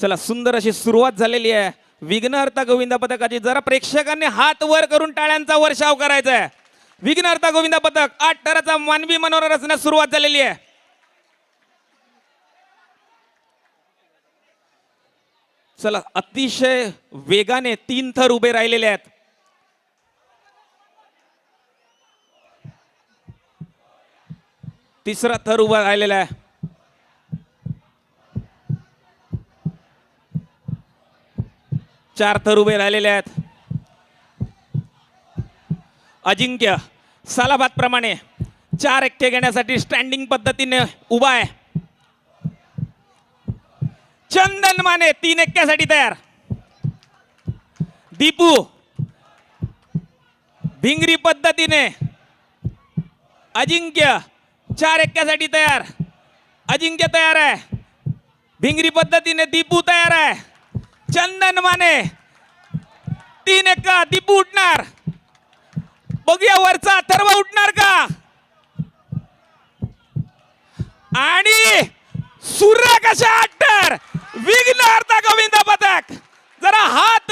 चला सुंदर अशी सुरुवात झालेली आहे. विघ्नहर्ता गोविंदा पथकाची जरा प्रेक्षकांनी हात वर करून टाळ्यांचा वर्षाव करायचा आहे विघ्नहर्ता गोविंदा पथक आठ टराचा मानवी मनोरथ रचण्यास सुरुवात झालेली आहे. चला अतिशय वेगाने तीन थर उभे राहिलेले आहेत. तिसरा थर उभा राहिलेला आहे. चार थर उभे राहिलेले आहेत. अजिंक्य सालाबाद प्रमाणे चार एक्के घेण्यासाठी स्टँडिंग पद्धतीने उभा आहे. चंदन माने तीन एक्क्यासाठी तयार. दीपू भिंगरी पद्धतीने अजिंक्य चार एक्क्यासाठी तयार. अजिंक्य तयार आहे. भिंगरी पद्धतीने दीपू तयार आहे. चंदन माने. तीन एक्का दीपू उठणार. बघूया वरचा अथर्व उठणार का? आणि